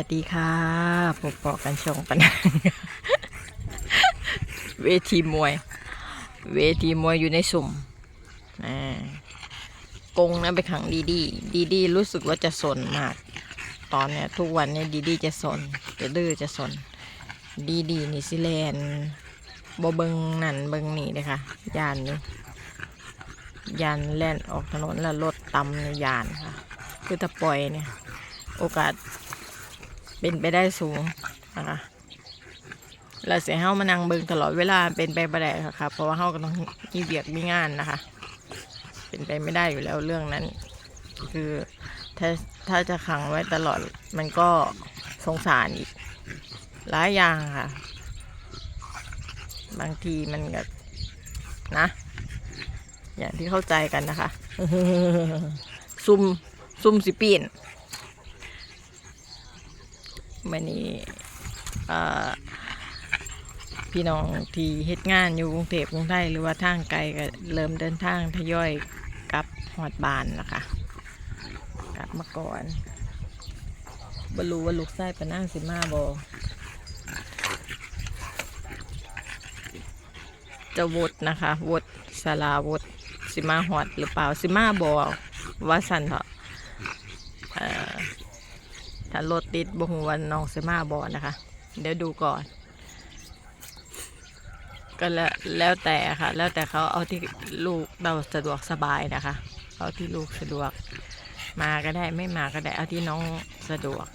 วัสดีค่ะพบปอกันชงปัญหาเวทีมวย เวทีมวยอยู่ในสุ่มกงนะไปขังดีดีดีดีรู้สึกว่าจะสนมาก ตอนเนี้ยทุกวันเนี้ยดีดีจะสนจะดื้อจะสน ดีดีนิซิแลนด์บเบิงนั่นเบิงนี่เลยค่ะยานนี่ยานแล่นออกถนนแล้วรถตำในยานค่ะ คือถ้าปล่อยเนี่ย โอกาส เป็นไปได้สูงนะคะแล้วเสียเฮามานั่งเบิงตลอดเวลาเป็นไปไม่ได้ค่ะครับเพราะว่าเฮาก็ต้องมีเบียกมีงานนะคะ เป็นไปไม่ได้อยู่แล้วเรื่องนั้น คือถ้าถ้าจะขังไว้ตลอดมันก็สงสารอีกหลายอย่างค่ะ บางทีมันก็นะ อย่างที่เข้าใจกันนะคะซุ่มซุ่มสิปีน วันนี้พี่น้องที่เฮ็ดงานอยู่กรุงเทพกรุงไทยหรือว่าทางไกลก็เริ่มเดินทางทยอยกลับหอดบานนะคะกลับมาก่อนบรู้ว่าลูกไส้ปนั่งสิมาบอจะวดนะคะวดสลาวดสิมาหอดหรือเปล่าสิมาบอว่าสันเถอะ ถ้ารถติดบ่งวันน้องเซมาบอนะคะ เดี๋ยวดูก่อน ก็แล้วแล้วแต่ค่ะ แล้วแต่เขาเอาที่ลูกเราสะดวกสบายนะคะ เอาที่ลูกสะดวก มาก็ได้ไม่มาก็ได้ เอาที่น้องสะดวก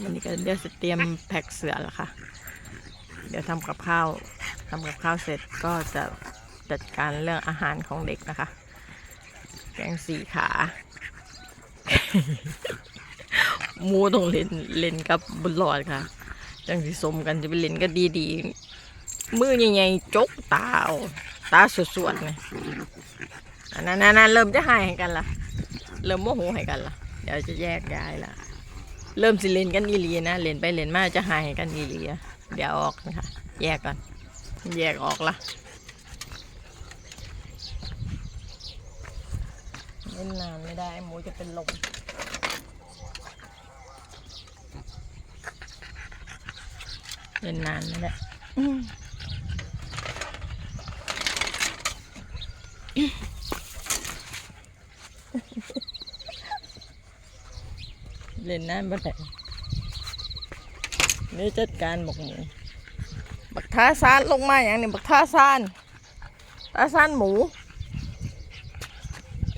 วันนี้ก็เดี๋ยวจะเตรียมแพ็คเสือแล้วค่ะ เดี๋ยวทำกับข้าวทำกับข้าวเสร็จก็จะจัดการเรื่องอาหารของเด็กนะคะ แกงสี่ขา มูต้องเล่นเล่นกับบุญหลอดค่ะจังสิสมกันจะไปเล่นก็ดีดีๆมือใหญ่ๆจกตาเอาตาสวดๆเนี่ยนนั้นอันนั้นเริ่มจะหายให้กันละเริ่มโมโหให้กันละเดี๋ยวจะแยกย้ายละเริ่มสิเล่นกันอีลีนะเล่นไปเล่นมาจะหายให้กันอีลีเดี๋ยวออกนะคะแยกกันแยกออกละเล่นนานไม่ได้หมูจะเป็นลม เล่นนานไม่ได้อืมเล่นนานไม่ได้นี่จัดการบอกหมูบักท่าซานลงมาอย่างนี้บักท่าซานท่าซานหมู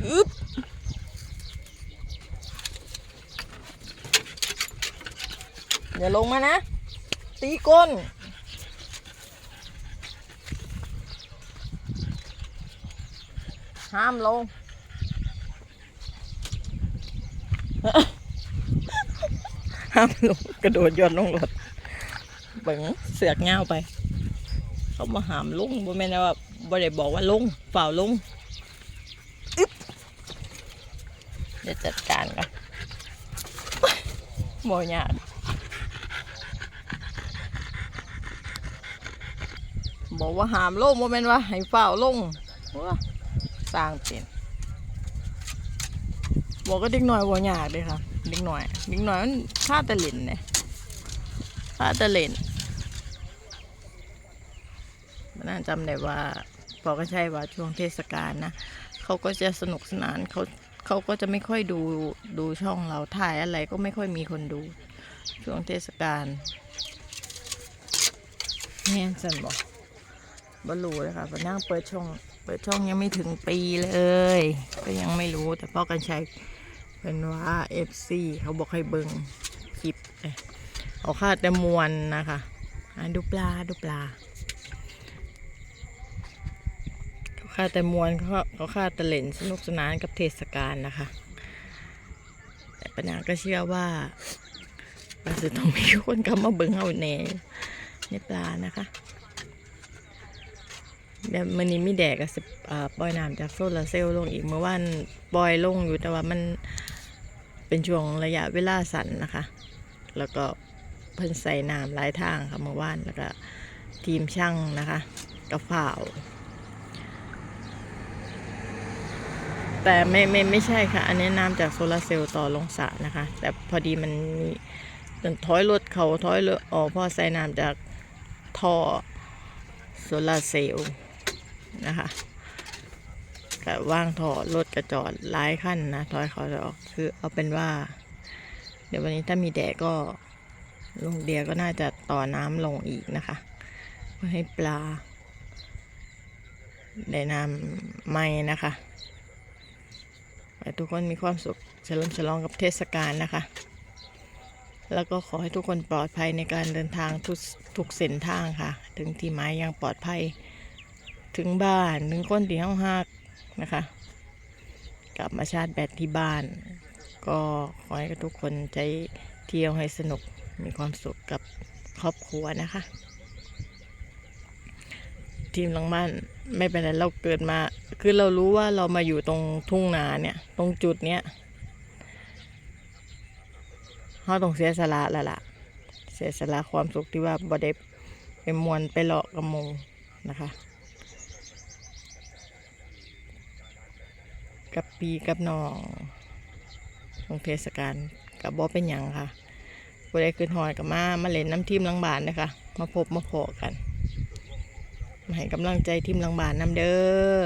อึ๊บอย่าลงมานะ ตีก้น ห้ามลง ห้ามลง กระโดดย้อนลงรถเบังเสือกเงาไป เขามาหามลุงบ่แม่นว่าบ่ได้บอกว่าลุงเฝ่าวลงอึ๊บเดี๋ยวจัดการกันบ่ยาก บอกว่าหามลงโมเมนว่าให้เฝ้าลงว้าสร้างเป็นบอกก็เด็กหน่อยว่ายากเลยค่ะเด็กหน่อยเด็กหน่อยมันฆ่าตะเล่นเนี่ยฆ่าตะเล่นมันน่าจำได้ว่าพอก็ใช่ว่าช่วงเทศกาลนะเขาก็จะสนุกสนานเขาเขาก็จะไม่ค่อยดูดูช่องเราถ่ายอะไรก็ไม่ค่อยมีคนดู ช่วงเทศกาลแน่นสันบอก บรู้เลยค่ะพอนั่งเปิดช่อง เปิดช่องยังไม่ถึงปีเลย ก็ยังไม่รู้แต่พ่อกันชัยเป็นว่าเอฟซีเขาบอกให้เบิงคลิปเอาค่าแต่มวนนะคะอะดูปลาดูปลาเขาค่าแต่มวนเขาเขาค่าแต่เล่นสนุกสนานกับเทศกาลนะคะ แต่ปัญญาก็เชื่อว่ามันจะต้องมีคนเข้ามาเบิงเอาแน่ในปลานะคะ เดี๋ยวมันนี้มีแดดก็สิปล่อยน้ำจากโซลาร์เซลล์ลงอีกเมื่อวานปล่อยลงอยู่แต่ว่ามันเป็นช่วงระยะเวลาสั้นนะคะ แล้วก็เพิ่นใส่น้ำหลายทางค่ะเมื่อวานแล้วก็ทีมช่างนะคะกระฝ่าวแต่ไม่ไม่ไม่ใช่ค่ะ อันนี้น้ำจากโซลาร์เซลล์ต่อลงสระนะคะ แต่พอดีมันมีถอยรถเขาถอยรถออกพราะใส่น้ำจากท่อโซลาร์เซลล์ นะคะก็ว่างท่อรถกระจอดหลายขั้นนะถอยเขาจะออกคือเอาเป็นว่า เดี๋ยววันนี้ถ้ามีแดดก็ลุงเดียก็น่าจะต่อน้ำลงอีกนะคะเพื่อให้ปลาได้น้ำใหม่นะคะให้ทุกคนมีความสุขเฉลิมฉลองกับเทศกาลนะคะ แล้วก็ขอให้ทุกคนปลอดภัยในการเดินทางทุกทุกเส้นทางค่ะ ถึงที่หมายอย่างปลอดภัย ถึงบ้านถึงคนที่ห้องหักนะคะ กลับมาชาร์จแบตที่บ้าน ก็ขอให้ทุกคนใจเที่ยวให้สนุกมีความสุขกับครอบครัวนะคะ ทีมหลังบ้านไม่เป็นไรเราเกิดมา คือเรารู้ว่าเรามาอยู่ตรงทุ่งนาเนี่ย ตรงจุดเนี้ยเราต้องเสียสละแล้วล่ะเสียสละความสุขที่ว่าบ่ได้ไปมวนไปเลาะกระมงนะคะ กับปีกับน้องของเทศกาลกับบอเป็นหยังค่ะบ่ได้ขึ้นหอยกับมามาเล่นน้ำทีมลังบานนะคะ มาพบมาพอกันมาให้กำลังใจทีมลังบานนำเด้อ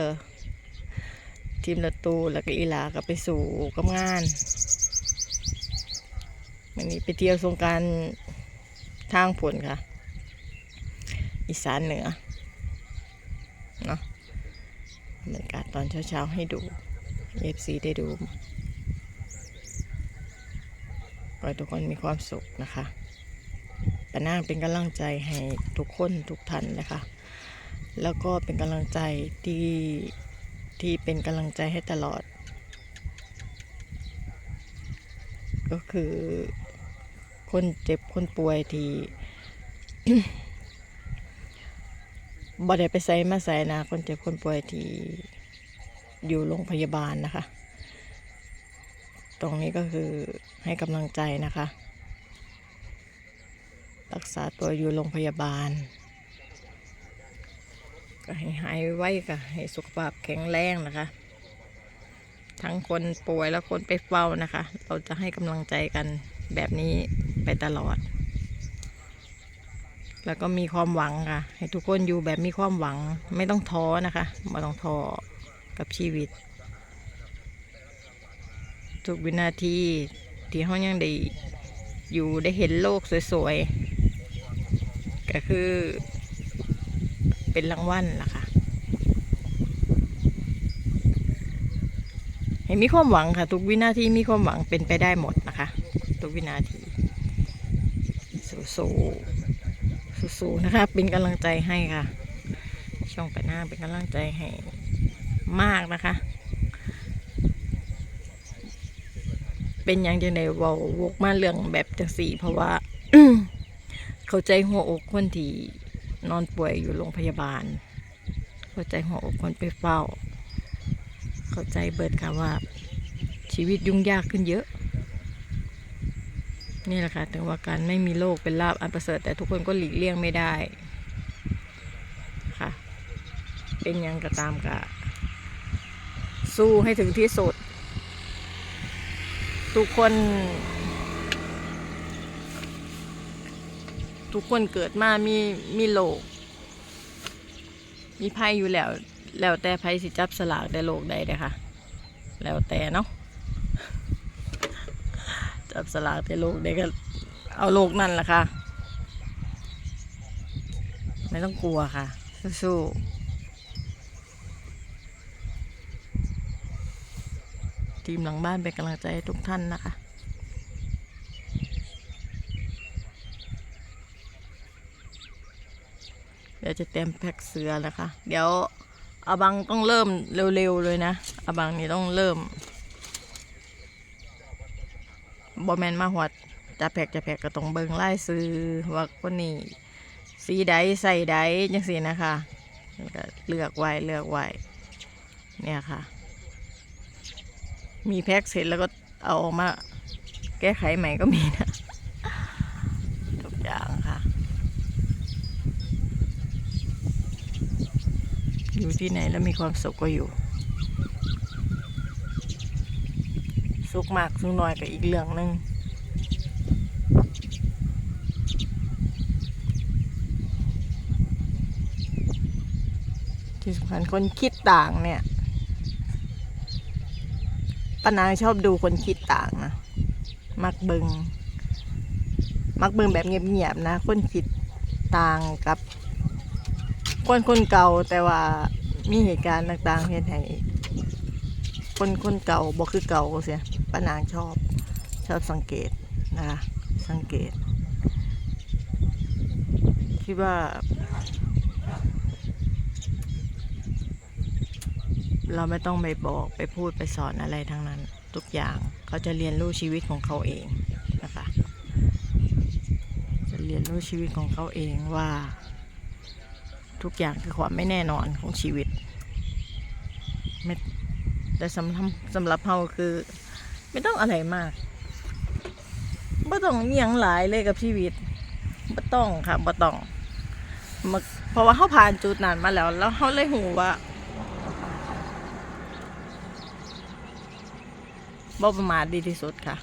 ทีมละตูแล้วก็อีหลาก็ไปสู่กับงานวันนี้ไปเที่ยวสงการทางผลค่ะ อีสานเหนือเนาะบรรยากาศตอนเช้าๆให้ดู เอฟซีได้ดูขอให้ทุกคนมีความสุขนะคะปะนาเป็นกำลังใจให้ทุกคนทุกท่านนะคะ แล้วก็เป็นกำลังใจที่ที่เป็นกำลังใจให้ตลอด ก็คือคนเจ็บคนป่วยที่บ่ได้ไปใส่มาใส่นะคนเจ็บคนป่วยที่ อยู่โรงพยาบาลนะคะ ตรงนี้ก็คือให้กำลังใจนะคะ รักษาตัวอยู่โรงพยาบาล ก็ให้หายไว้ก็ให้สุขภาพแข็งแรงนะคะ ทั้งคนป่วยและคนไปเฝ้านะคะ เราจะให้กำลังใจกันแบบนี้ไปตลอด แล้วก็มีความหวังค่ะ ให้ทุกคนอยู่แบบมีความหวังไม่ต้องท้อนะคะ ไม่ต้องท้อ กับชีวิต ทุกวินาทีที่เขายังได้อยู่ได้เห็นโลกสวยๆ ก็คือเป็นรางวัลล่ะค่ะให้มีความหวังค่ะ ทุกวินาทีมีความหวังเป็นไปได้หมดนะคะ ทุกวินาทีสู้ๆสู้ๆนะคะ เป็นกำลังใจให้ค่ะ ช่องไปหน้าเป็นกำลังใจให้ มากนะคะ เป็นอย่างจังไดเว้าวกมาเรื่องแบบจังสี่ เพราะว่า เข้าใจหัวอกคนที่นอนป่วยอยู่โรงพยาบาล เข้าใจหัวอกคนไปเฝ้า เข้าใจเบิดค่ะว่า ชีวิตยุ่งยากขึ้นเยอะ นี่แหละค่ะถึงว่าการไม่มีโรคเป็นลาบอันประเสริฐแต่ทุกคนก็หลีกเลี่ยงไม่ได้ค่ะ เป็นยังก็ตามกะ สู้ให้ถึงที่สุด ทุกคน ทุกคนเกิดมามีมีโลก มีภัยอยู่แล้ว แล้วแต่ภัยสิจับสลากได้โลกใดเด้ค่ะ แล้วแต่เนาะจับสลากได้โลกใดก็เอาโลกนั่นแหละค่ะ ไม่ต้องกลัวค่ะ สู้ๆ ทีมหลังบ้านเป็นกำลังใจให้ทุกท่านนะคะเดี๋ยวจะเตรียมแพ็คเสือแล้วค่ะเดี๋ยวอาบังต้องเริ่มเร็วๆเลยนะอาบังนี่ต้องเริ่มบอแมนมาหวัดจะแพ็กจะแพ็กก็ต้องเบิงไล่ซื้อว่าคนนี้สีใดใส่ใดจังสีนะคะก็เลือกไว้เลือกไว้เนี่ยค่ะ มีแพ็กเสร็จแล้วก็เอาออกมาแก้ไขใหม่ก็มีนะทุกอย่างค่ะ อยู่ที่ไหนแล้วมีความสุขก็อยู่ สุขมากสุขน้อยก็อีกเรื่องหนึ่งที่สำคัญคนคิดต่างเนี่ย ป้านางชอบดูคนคิดต่างนะมักเบิงมักเบิงแบบเงียบๆนะ คนคิดต่างกับคนคนเก่าแต่ว่ามีเหตุการณ์ต่างๆเฮ็ดให้คนคนเก่าบ่คือเก่าเสียป้านางชอบชอบสังเกตนะคะสังเกต คิดว่า เราไม่ต้องไปบอกไปพูดไปสอนอะไรทั้งนั้น ทุกอย่างเขาจะเรียนรู้ชีวิตของเขาเองนะคะ จะเรียนรู้ชีวิตของเขาเองว่า ทุกอย่างคือความไม่แน่นอนของชีวิตไม่แต่สำหรับสำหรับเราคือ ไม่ต้องอะไรมากไม่ต้องเนียงหลายเลยกับชีวิตไม่ต้องค่ะไม่ต้องเพราะว่าเขาผ่านจุดนั้นมาแล้ว แล้วเขาเลยหูว่า บ่ประมาทดีที่สุดค่ะ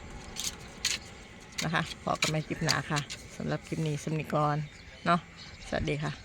นะคะพอกันใหม่คลิปหนาค่ะสำหรับคลิปนี้สมนิกรเนาะสวัสดีค่ะ